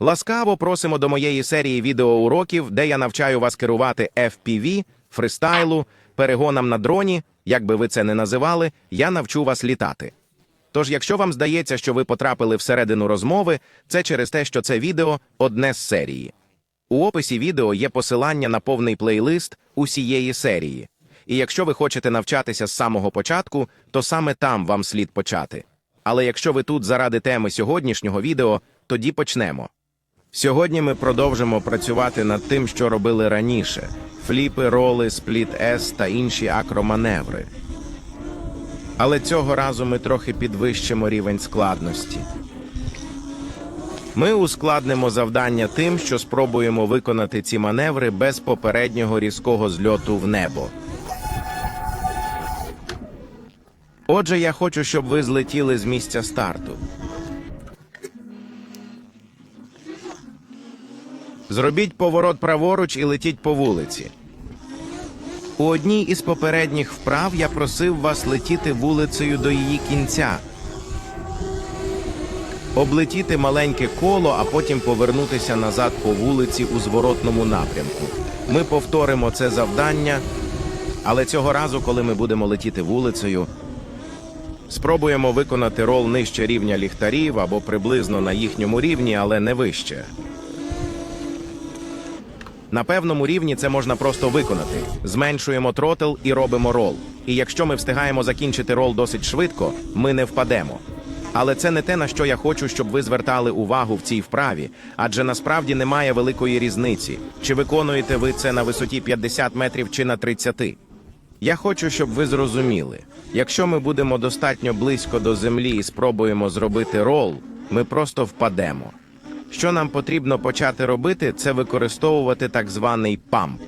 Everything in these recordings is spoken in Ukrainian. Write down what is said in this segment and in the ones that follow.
Ласкаво просимо до моєї серії відеоуроків, де я навчаю вас керувати FPV, фристайлу, перегонам на дроні, як би ви це не називали, я навчу вас літати. Тож, якщо вам здається, що ви потрапили всередину розмови, це через те, що це відео одне з серії. У описі відео є посилання на повний плейлист усієї серії. І якщо ви хочете навчатися з самого початку, то саме там вам слід почати. Але якщо ви тут заради теми сьогоднішнього відео, тоді почнемо. Сьогодні ми продовжимо працювати над тим, що робили раніше: фліпи, роли, спліт С та інші акроманеври. Але цього разу ми трохи підвищимо рівень складності. Ми ускладнимо завдання тим, що спробуємо виконати ці маневри без попереднього різкого зльоту в небо. Отже, я хочу, щоб ви злетіли з місця старту. Зробіть поворот праворуч і летіть по вулиці. У одній із попередніх вправ я просив вас летіти вулицею до її кінця, облетіти маленьке коло, а потім повернутися назад по вулиці у зворотному напрямку. Ми повторимо це завдання, але цього разу, коли ми будемо летіти вулицею, спробуємо виконати рол нижче рівня ліхтарів або приблизно на їхньому рівні, але не вище. На певному рівні це можна просто виконати. Зменшуємо тротл і робимо рол. І якщо ми встигаємо закінчити рол досить швидко, ми не впадемо. Але це не те, на що я хочу, щоб ви звертали увагу в цій вправі, адже насправді немає великої різниці, чи виконуєте ви це на висоті 50 метрів чи на 30. Я хочу, щоб ви зрозуміли, якщо ми будемо достатньо близько до землі і спробуємо зробити рол, ми просто впадемо. Що нам потрібно почати робити, це використовувати так званий памп.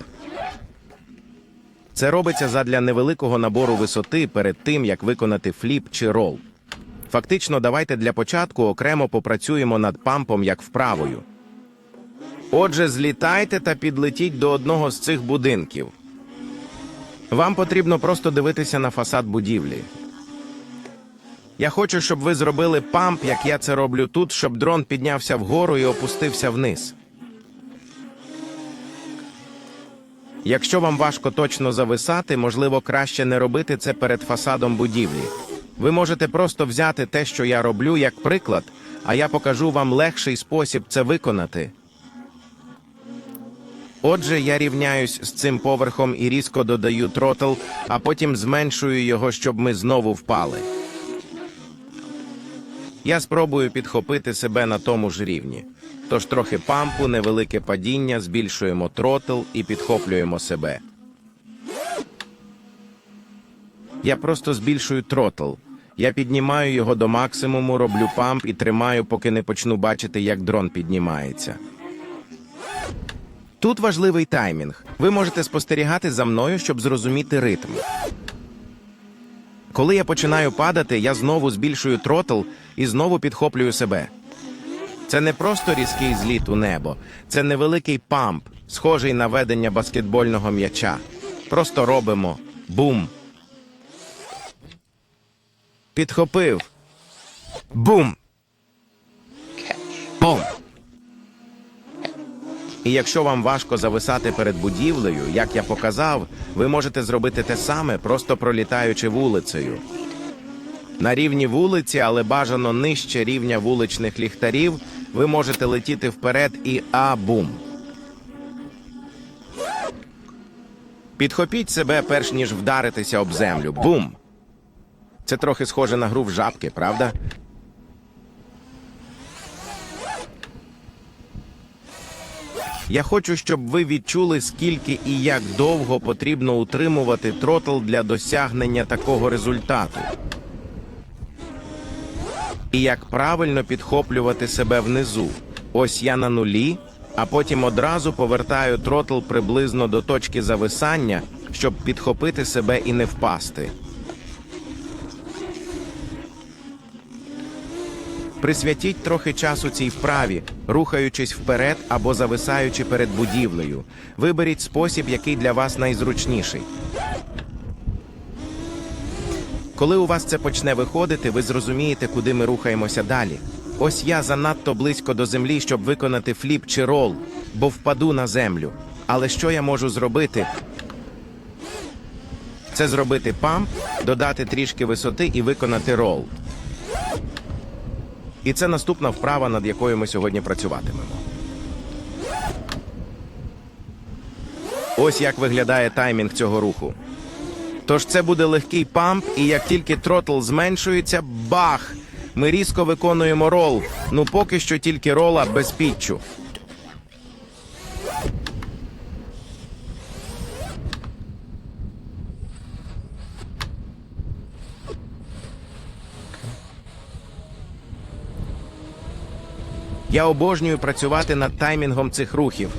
Це робиться задля невеликого набору висоти перед тим, як виконати фліп чи рол. Фактично, давайте для початку окремо попрацюємо над пампом як вправою. Отже, злітайте та підлетіть до одного з цих будинків. Вам потрібно просто дивитися на фасад будівлі. Я хочу, щоб ви зробили памп, як я це роблю тут, щоб дрон піднявся вгору і опустився вниз. Якщо вам важко точно зависати, можливо, краще не робити це перед фасадом будівлі. Ви можете просто взяти те, що я роблю, як приклад, а я покажу вам легший спосіб це виконати. Отже, я рівняюсь з цим поверхом і різко додаю тротл, а потім зменшую його, щоб ми знову впали. Я спробую підхопити себе на тому ж рівні. Тож трохи пампу, невелике падіння, збільшуємо тротл і підхоплюємо себе. Я просто збільшую тротл. Я піднімаю його до максимуму, роблю памп і тримаю, поки не почну бачити, як дрон піднімається. Тут важливий таймінг. Ви можете спостерігати за мною, щоб зрозуміти ритм. Коли я починаю падати, я знову збільшую тротл і знову підхоплюю себе. Це не просто різкий зліт у небо, це невеликий памп, схожий на ведення баскетбольного м'яча. Просто робимо бум. Підхопив. Бум. Бум. І якщо вам важко зависати перед будівлею, як я показав, ви можете зробити те саме, просто пролітаючи вулицею. На рівні вулиці, але бажано нижче рівня вуличних ліхтарів, ви можете летіти вперед і а-бум. Підхопіть себе, перш ніж вдаритися об землю. Бум! Це трохи схоже на гру в жабки, правда? Я хочу, щоб ви відчули, скільки і як довго потрібно утримувати тротл для досягнення такого результату. І як правильно підхоплювати себе внизу. Ось я на нулі, а потім одразу повертаю тротл приблизно до точки зависання, щоб підхопити себе і не впасти. Присвятіть трохи часу цій вправі, рухаючись вперед або зависаючи перед будівлею. Виберіть спосіб, який для вас найзручніший. Коли у вас це почне виходити, ви зрозумієте, куди ми рухаємося далі. Ось я занадто близько до землі, щоб виконати фліп чи рол, бо впаду на землю. Але що я можу зробити? Це зробити памп, додати трішки висоти і виконати рол. І це наступна вправа, над якою ми сьогодні працюватимемо. Ось як виглядає таймінг цього руху. Тож це буде легкий памп, і як тільки тротл зменшується, бах! Ми різко виконуємо рол. Ну поки що тільки рола без пітчу. Я обожнюю працювати над таймінгом цих рухів,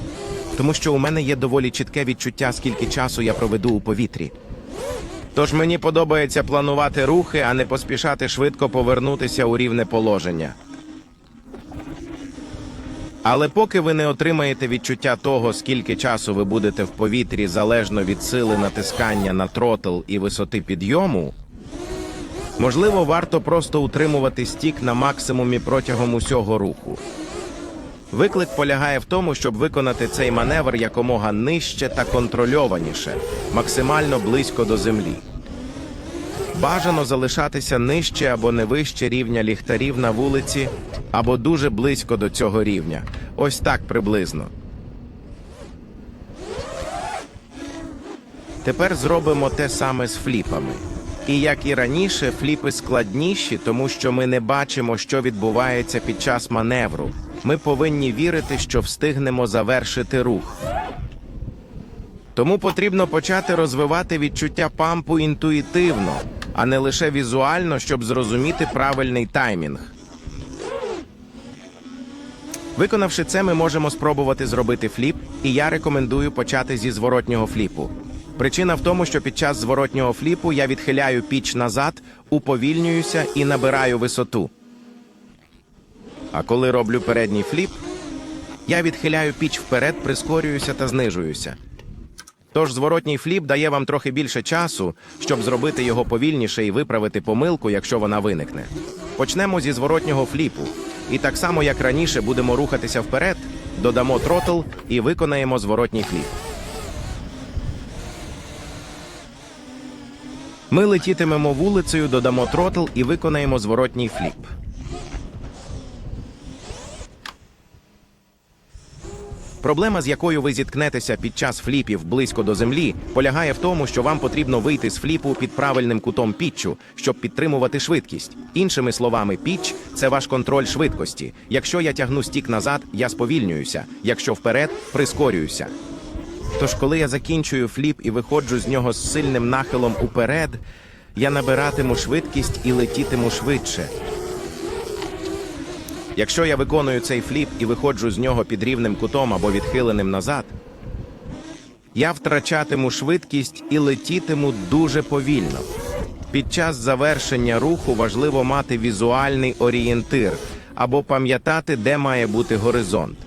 тому що у мене є доволі чітке відчуття, скільки часу я проведу у повітрі. Тож мені подобається планувати рухи, а не поспішати швидко повернутися у рівне положення. Але поки ви не отримаєте відчуття того, скільки часу ви будете в повітрі залежно від сили натискання на тротл і висоти підйому, можливо, варто просто утримувати стік на максимумі протягом усього руху. Виклик полягає в тому, щоб виконати цей маневр якомога нижче та контрольованіше, максимально близько до землі. Бажано залишатися нижче або не вище рівня ліхтарів на вулиці, або дуже близько до цього рівня. Ось так приблизно. Тепер зробимо те саме з фліпами. І як і раніше, фліпи складніші, тому що ми не бачимо, що відбувається під час маневру. Ми повинні вірити, що встигнемо завершити рух. Тому потрібно почати розвивати відчуття пампу інтуїтивно, а не лише візуально, щоб зрозуміти правильний таймінг. Виконавши це, ми можемо спробувати зробити фліп, і я рекомендую почати зі зворотнього фліпу. Причина в тому, що під час зворотнього фліпу я відхиляю піч назад, уповільнююся і набираю висоту. А коли роблю передній фліп, я відхиляю піч вперед, прискорююся та знижуюся. Тож зворотній фліп дає вам трохи більше часу, щоб зробити його повільніше і виправити помилку, якщо вона виникне. Почнемо зі зворотнього фліпу. І так само, як раніше, будемо рухатися вперед, додамо тротл і виконаємо зворотній фліп. Ми летітимемо вулицею, додамо тротл і виконаємо зворотній фліп. Проблема, з якою ви зіткнетеся під час фліпів близько до землі, полягає в тому, що вам потрібно вийти з фліпу під правильним кутом пітчу, щоб підтримувати швидкість. Іншими словами, пітч це ваш контроль швидкості. Якщо я тягну стік назад, я сповільнююся. Якщо вперед, прискорююся. Тож, коли я закінчую фліп і виходжу з нього з сильним нахилом уперед, я набиратиму швидкість і летітиму швидше. Якщо я виконую цей фліп і виходжу з нього під рівним кутом або відхиленим назад, я втрачатиму швидкість і летітиму дуже повільно. Під час завершення руху важливо мати візуальний орієнтир або пам'ятати, де має бути горизонт.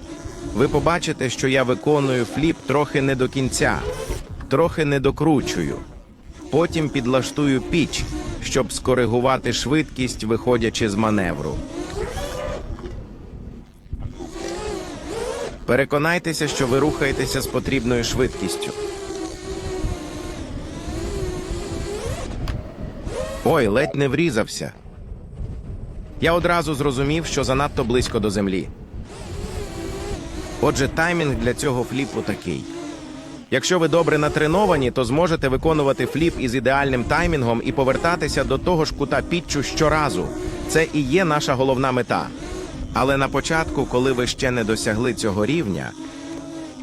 Ви побачите, що я виконую фліп трохи не до кінця, трохи не докручую. Потім підлаштую піч, щоб скоригувати швидкість, виходячи з маневру. Переконайтеся, що ви рухаєтеся з потрібною швидкістю. Ой, ледь не врізався. Я одразу зрозумів, що занадто близько до землі. Отже, таймінг для цього фліпу такий. Якщо ви добре натреновані, то зможете виконувати фліп із ідеальним таймінгом і повертатися до того ж кута пітчу щоразу. Це і є наша головна мета. Але на початку, коли ви ще не досягли цього рівня,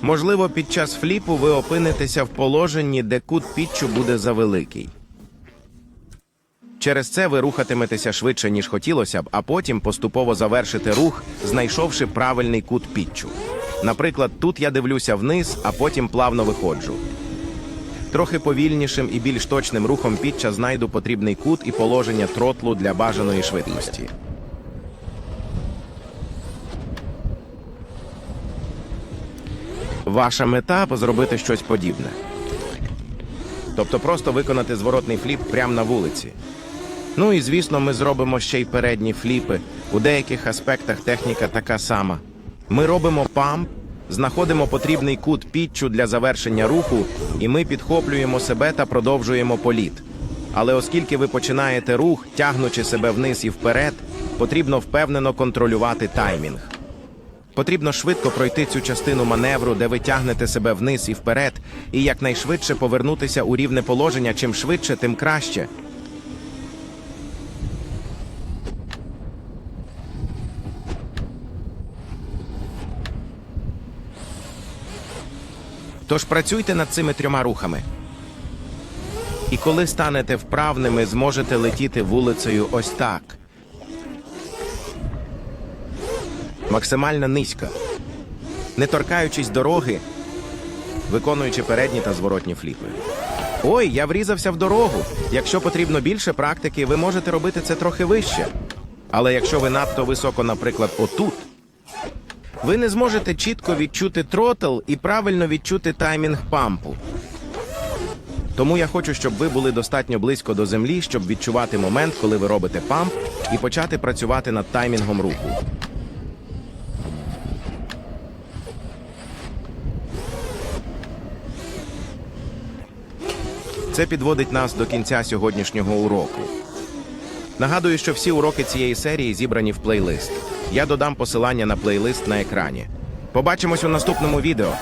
можливо, під час фліпу ви опинитеся в положенні, де кут пітчу буде завеликий. Через це ви рухатиметеся швидше, ніж хотілося б, а потім поступово завершите рух, знайшовши правильний кут пітчу. Наприклад, тут я дивлюся вниз, а потім плавно виходжу. Трохи повільнішим і більш точним рухом пітча знайду потрібний кут і положення тротлу для бажаної швидкості. Ваша мета зробити щось подібне. Тобто просто виконати зворотний фліп прямо на вулиці. Ну і звісно, ми зробимо ще й передні фліпи, У деяких аспектах техніка така сама. Ми робимо памп, знаходимо потрібний кут пітчу для завершення руху, і ми підхоплюємо себе та продовжуємо політ. Але оскільки ви починаєте рух, тягнучи себе вниз і вперед, потрібно впевнено контролювати таймінг. Потрібно швидко пройти цю частину маневру, де ви тягнете себе вниз і вперед, і якнайшвидше повернутися у рівне положення. Чим швидше, тим краще. Тож працюйте над цими трьома рухами. І коли станете вправними, зможете летіти вулицею ось так. Максимально низько. Не торкаючись дороги, виконуючи передні та зворотні фліпи. Ой, я врізався в дорогу. Якщо потрібно більше практики, ви можете робити це трохи вище. Але якщо ви надто високо, наприклад, отут, ви не зможете чітко відчути тротл і правильно відчути таймінг пампу. Тому я хочу, щоб ви були достатньо близько до землі, щоб відчувати момент, коли ви робите памп, і почати працювати над таймінгом руху. Це підводить нас до кінця сьогоднішнього уроку. Нагадую, що всі уроки цієї серії зібрані в плейлист. Я додам посилання на плейлист на екрані. Побачимось у наступному відео.